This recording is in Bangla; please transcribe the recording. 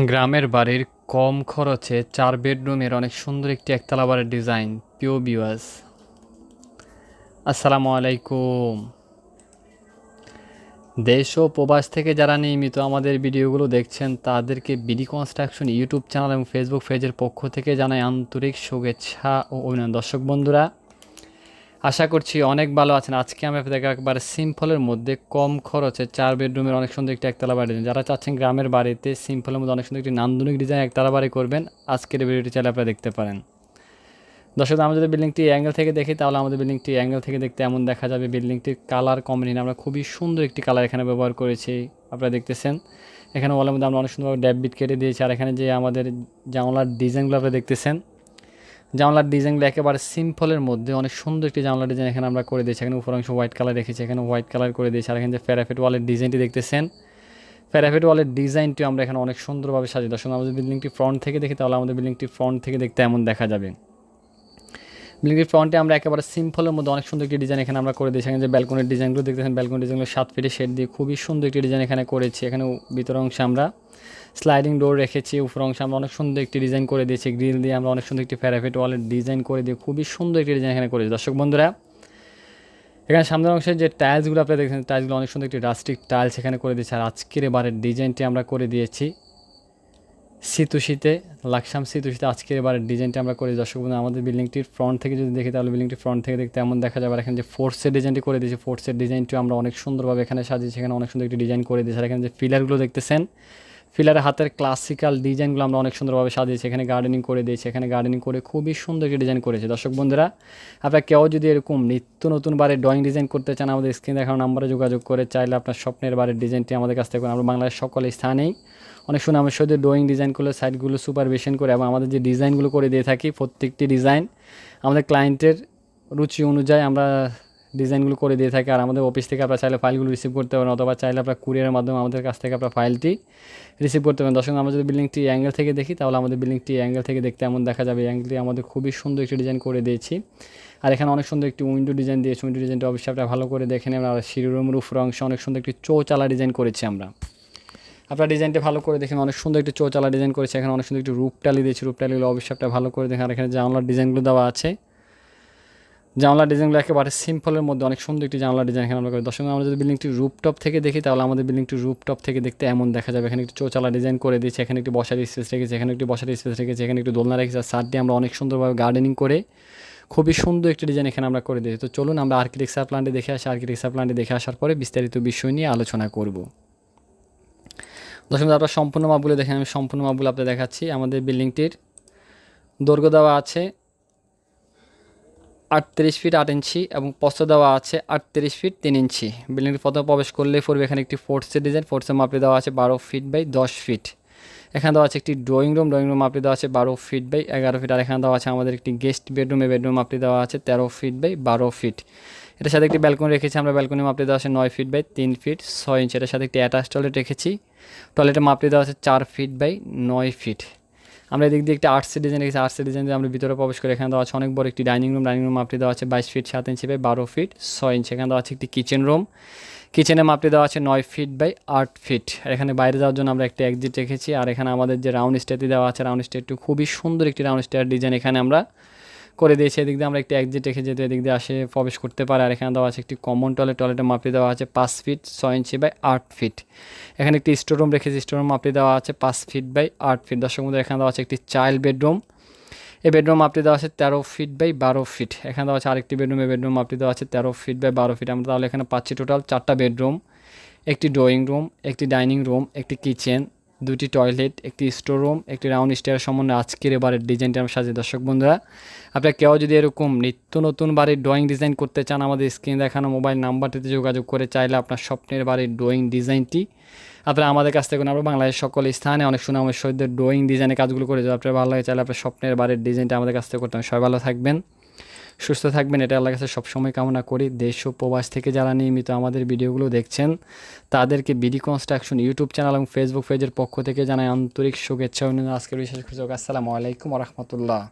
গ্রামের বাড়ির কম খরচে চার বেডরুমের অনেক সুন্দর একটি একতলা বাড়ির ডিজাইন পিও বিওয়াস আসসালামু আলাইকুম। দেশ ও প্রবাস থেকে যারা নিয়মিত আমাদের ভিডিওগুলো দেখছেন, তাদেরকে বিডি কনস্ট্রাকশন ইউটিউব চ্যানেল এবং ফেসবুক পেজের পক্ষ থেকে জানাই আন্তরিক শুভেচ্ছা ও অভিনন্দন। দর্শক বন্ধুরা আশা করছি অনেক ভালো আছেন। আজকে আমি আপনাদের একবার সিম্পলের মধ্যে কম খরচে চার বেডরুমের অনেক সুন্দর একটি একতলা বাড়ি। যারা চাচ্ছেন গ্রামের বাড়িতে সিম্পলের মধ্যে অনেক সুন্দর একটি নান্দনিক ডিজাইন একতলা বাড়ি করবেন, আজকের ভিডিওটি চাইলে আপনারা দেখতে পারেন। দর্শক, আমরা যদি বিল্ডিংটি অ্যাঙ্গেল থেকে দেখি, তাহলে আমাদের বিল্ডিংটি অ্যাঙ্গেল থেকে দেখতে এমন দেখা যাবে বিল্ডিংটির কালার কম্বিনেশন আমরা খুবই সুন্দর একটি কালার এখানে ব্যবহার করেছি, আপনারা দেখতেছেন। এখানে ওয়ালের মধ্যে আমরা অনেক সুন্দরভাবে ড্যাব বিট কেটে দিয়েছি, আর এখানে যে আমাদের জানলার ডিজাইনগুলো আপনারা দেখতেছেন জানলার ডিজাইনগুলো একেবারে সিম্পলের মধ্যে, অনেক সুন্দর একটি জানলার ডিজাইন এখানে আমরা করে দিয়েছি। এখানে উপর অংশ হোয়াইট কালার রেখেছি, এখানে হোয়াইট কালার করে দিয়েছি। আর এখানে যে প্যারাফেট ওয়ালের ডিজাইনটি দেখতেছেন প্যারাফেট ওয়ালের ডিজাইনটিও আমরা এখানে অনেক সুন্দরভাবে সাজিয়ে দর্শন আমাদের বিল্ডিংটি ফ্রন্ট থেকে দেখি, তাহলে আমাদের বিল্ডিংটি ফ্রন্ট থেকে দেখতে এমন দেখা যাবে। বিল্ডিংটির ফ্রন্টে আমরা একেবারে সিম্পলের মধ্যে অনেক সুন্দর একটি ডিজাইন এখানে আমরা করে দিয়েছি। এখানে যে ব্যালকনির ডিজাইনগুলো দেখতেছেন ব্যালকনি ডিজাইনগুলো সাত ফিটে শেড দিয়ে খুবই সুন্দর একটি ডিজাইন এখানে করেছি। এখানে ভিতর অংশে আমরা স্লাইডিং ডোর রেখেছি উপর অংশে আমরা অনেক সুন্দর একটি ডিজাইন করে দিয়েছি। গ্রিল দিয়ে আমরা অনেক সুন্দর একটি প্যারাফেট ওয়ালের ডিজাইন করে দিয়ে খুবই সুন্দর একটি ডিজাইন এখানে করেছি। দর্শক বন্ধুরা, এখানে সামনের অংশের যে টাইলসগুলো আপনারা দেখছেন টাইলসগুলো অনেক সুন্দর একটি রাস্টিক টাইলস এখানে করে দিয়েছি। আর আজকের এবারের ডিজাইনটি আমরা করে দিয়েছি। সিতুশিতে লাকসাম সিতুশিতে আজকের এবার ডিজাইনটা আমরা করি। দর্শক বন্ধু আমাদের বিল্ডিংটির ফ্রন্ট থেকে যদি দেখি, তাহলে বিল্ডিংটি ফ্রন্ট থেকে দেখতে এমন দেখা যাবে। এখানে যে ফোর্সের ডিজাইনটি করে দিয়েছি ফোর্সের ডিজাইনটিও আমরা অনেক সুন্দরভাবে এখানে সাজিয়েছি। এখানে অনেক সুন্দর একটি ডিজাইন করে দিয়েছি। আর এখানে যে পিলারগুলো দেখতেছেন ফিলারের হাতের ক্লাসিক্যাল ডিজাইনগুলো আমরা অনেক সুন্দরভাবে সাজিয়েছি, এখানে গার্ডেনিং করে দিয়েছি, এখানে গার্ডেনিং করে খুবই সুন্দর একটি ডিজাইন করেছে। দর্শক বন্ধুরা, আপনারা কেউ যদি এরকম নিত্য নতুন বারে ড্রয়িং ডিজাইন করতে চান, আমাদের স্ক্রিন দেখানো নাম্বারে যোগাযোগ করে চাইলে আপনার স্বপ্নের বাড়ির ডিজাইনটি আমাদের কাছ থেকে আমরা বাংলার সকল স্থানেই। অনেক সুনামের সাথে ড্রয়িং ডিজাইনগুলো সাইডগুলো সুপারভিশন করে এবং আমাদের যে ডিজাইনগুলো করে দিয়ে থাকি, প্রত্যেকটি ডিজাইন আমাদের ক্লায়েন্টের রুচি অনুযায়ী আমরা ডিজাইনগুলো করে দিয়ে থাকে। আর আমাদের অফিস থেকে আপনারা চাইলে ফাইলগুলো রিসিভ করতে পারেন অথবা চাইলে আপনার কুরিয়ারের মাধ্যমে আমাদের কাছ থেকে আপনার ফাইলটি রিসিভ করতে পারেন। দর্শক, আমরা যদি বিল্ডিংটি অ্যাঙ্গেল থেকে দেখি, তাহলে আমাদের বিল্ডিংটি অ্যাঙ্গেল থেকে দেখতে এমন দেখা যাবে। অ্যাঙ্গেলটি আমাদের খুবই সুন্দর একটি ডিজাইন করে দিয়েছি। আর এখানে অনেক সুন্দর একটি উইন্ডো ডিজাইন দিয়েছি। উইন্ডো ডিজাইনটা অবশ্যই আপনারা ভালো করে দেখে নেবেন। আর শিরোরুমের উপর অংশে অনেক সুন্দর একটি চৌচালা ডিজাইন করেছি আমরা। আপনার ডিজাইনটা ভালো করে দেখেন অনেক সুন্দর একটি চৌচালা ডিজাইন করেছে। এখানে অনেক সুন্দর একটি রূপ টালি দিয়েছি। রূপ টালিগুলো অবশ্যই আপনারা ভালো করে দেখেন আর এখানে জানলার ডিজাইনগুলো দেওয়া আছে। জানলার ডিজাইনগুলো একেবারে সিম্পলের মধ্যে, অনেক সুন্দর একটি জানলা ডিজাইন এখানে আমরা করি। দর্শক, আমরা যদি বিল্ডিংটি রুপটপ থেকে দেখি, তাহলে আমাদের বিল্ডিংটি রুপটপ থেকে দেখতে এমন দেখা যাবে। এখানে একটি চৌচালা ডিজাইন করে দিয়েছে, এখানে একটি বসার স্পেস রেখেছে, এখানে একটি বসার স্পেস রেখেছে, এখানে একটি দোলনা রেখেছে। সার দিয়ে আমরা অনেক সুন্দরভাবে গার্ডেনিং করে খুবই সুন্দর একটি ডিজাইন এখানে আমরা করে দিয়েছি। তো চলুন আমরা আর্কিটেকচার প্ল্যানটি দেখে আসি। আর্কিটেকচার প্ল্যানটি দেখে আসার পরে বিস্তারিত বিষয় নিয়ে আলোচনা করব। দর্শক, আপনারা সম্পূর্ণ মাপগুলো দেখেন, আমি সম্পূর্ণ মাপগুলো আপনাদের দেখাচ্ছি। আমাদের বিল্ডিংটির দৈর্ঘ্য দেওয়া আছে আটত্রিশ ফিট আট ইঞ্চি এবং পস্ত দেওয়া আছে আটত্রিশ ফিট তিন ইঞ্চি। বিল্ডিংটি প্রথমে প্রবেশ করলে পড়বে এখানে একটি ফোর্সের ডিজাইন, ফোর্সের মাপে দেওয়া আছে বারো ফিট বাই দশ ফিট। এখানে দেওয়া আছে একটি ড্রয়িং রুম ড্রয়িং রুম মাপে দেওয়া আছে বারো ফিট বাই এগারো ফিট। আর এখানে দেওয়া আছে আমাদের একটি গেস্ট বেডরুমে বেডরুম মাপটি দেওয়া আছে তেরো ফিট বাই বারো ফিট। এটার সাথে একটি ব্যালকনি রেখেছি আমরা। ব্যালকনি মাপটি দেওয়া আছে নয় ফিট বাই তিন ফিট ছয় ইঞ্চি। এটার সাথে একটি অ্যাটাচ টয়লেট রেখেছি। টয়লেটের মাপটি দেওয়া আছে চার ফিট বাই নয় ফিট। আমরা এদিক দিয়ে একটা আর্টসের ডিজাইন রেখেছি আর্টসের ডিজাইন দিয়ে আমরা ভিতরে প্রবেশ করে এখানে দেওয়া আছে অনেক বড় একটি ডাইনিং রুম ডাইনিং রুম মাপটি দেওয়া আছে বাইশ ফিট সাত ইঞ্চি বাই বারো ফিট ছয় ইঞ্চি এখানে দেওয়া আছে একটি কিচেন রুম কিচেনে মাপটি দেওয়া আছে নয় ফিট বাই আট ফিট এখানে বাইরে যাওয়ার জন্য আমরা একটি এক্সিট রেখেছি। আর এখানে আমাদের যে রাউন্ড স্টেটি দেওয়া আছে রাউন্ড স্টেটটি খুবই সুন্দর একটি রাউন্ড স্টেয়ার ডিজাইন এখানে আমরা করে দিয়েছে, এদিক দিয়ে আমরা একটি এক্সিট রেখে যেহেতু এদিক দিয়ে আসে, প্রবেশ করতে পারে। আর এখানে দেওয়া আছে একটি কমন টয়লেট টয়লেটের মাপটি দেওয়া আছে পাঁচ ফিট ছয় ইঞ্চি বাই আট ফিট এখানে একটি স্টোরুম রেখেছি স্টোরুম মাপটি দেওয়া আছে পাঁচ ফিট বাই আট ফিট দর্শক মধ্যে এখানে দেওয়া আছে একটি চাইল্ড বেডরুম এই বেডরুম মাপটি দেওয়া আছে তেরো ফিট বাই বারো ফিট এখানে দেওয়া আছে আরেকটি বেডরুম এই বেডরুম মাপটি দেওয়া আছে তেরো ফিট বাই বারো ফিট আমরা তাহলে এখানে পাচ্ছি টোটাল চারটা বেডরুম একটি ড্রয়িং রুম একটি ডাইনিং রুম একটি কিচেন দুটি টয়লেট, একটি স্টোর রুম, একটি রাউন্ড স্টেয়ার সম্বন্ধে আজকের এবারের ডিজাইনটা আমরা সাজিয়ে, দর্শক বন্ধুরা। আপনারা কেউ যদি এরকম নিত্য নতুন বাড়ির ড্রয়িং ডিজাইন করতে চান, আমাদের স্ক্রিনে দেখানো মোবাইল নাম্বারটিতে যোগাযোগ করে চাইলে আপনার স্বপ্নের বাড়ির ড্রয়িং ডিজাইনটি আপনারা আমাদের কাছ থেকে আমরা বাংলাদেশের সকল স্থানে অনেক সুনামের সহিত ড্রয়িং ডিজাইনের কাজগুলো করে যাবে। আপনার ভালো লাগে চাইলে আপনার স্বপ্নের বাড়ির ডিজাইনটা আমাদের কাছ থেকে করতে হবে সবাই ভালো থাকবেন। সুস্থ থাকবেন, এটা আল্লাহ কাছে সবসময় কামনা করি। দেশ ও প্রবাস থেকে যারা নিয়মিত আমাদের ভিডিওগুলো দেখছেন, তাদেরকে বিডি কনস্ট্রাকশন ইউটিউব চ্যানেল এবং ফেসবুক পেজের পক্ষ থেকে জানাই আন্তরিক শুভেচ্ছা আজকের বিশেষ সুযোগ আসসালামু আলাইকুম রহমতুল্লাহ।